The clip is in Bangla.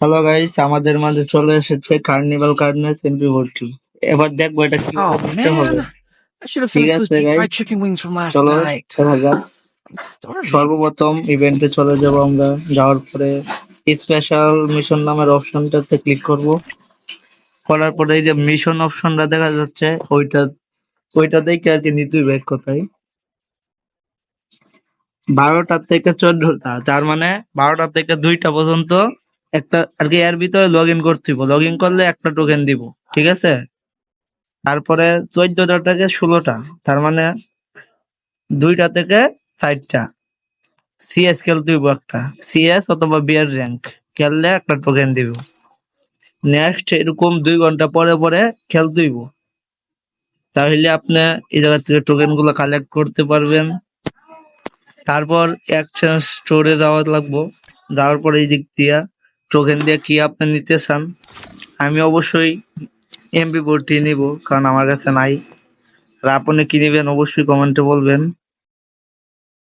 হ্যালো গাইস আমাদের মাঝে চলে এসেছে কার্নিভাল কার্নেস এমপি ভর্তি এবার দেখব এটা কি Oh করতে হবে। ঠিক আছে গাইস চলো দেখা যাক। সর্বপ্রথম ইভেন্টে চলে যাব আমরা। যাওয়ার পরে স্পেশাল মিশন নামের অপশনটাতে ক্লিক করব। করার পরে এই যে মিশন অপশনটা দেখা যাচ্ছে ওইটা ওইটা দেখে আর কি নিতে হবে এক কথায়? বারোটা থেকে চোদ্দটা তার মানে বারোটা থেকে দুইটা পর্যন্ত একটা আর কি এর ভিতরে লগ ইন করতে লগ ইন করলে একটা টোকেন দিব, ঠিক আছে? তারপরে চোদ্দটা থেকে ষোলোটা, তার মানে দুইটা থেকে চারটা। সিএস খেলতে হইব একটা। সিএস অথবা বিয়ার র্যাঙ্ক খেললে একটা টোকেন দিব। নেক্সট এরকম দুই ঘণ্টা পরে পরে খেলতে হইব। তাহলে আপনি এই জায়গা থেকে টোকেনগুলো কালেক্ট করতে পারবেন। তারপর এক্সচেঞ্জ স্টোরে যাওয়া লাগবো। যাওয়ার পরে এই দিক দিয়া টোকেন দিয়ে কি আপনি নিতে চান? আমি অবশ্যই এমপি বোর্ডটি নিব, কারণ আমার কাছে নাই। আর আপনি কি নেবেন অবশ্যই কমেন্টে বলবেন।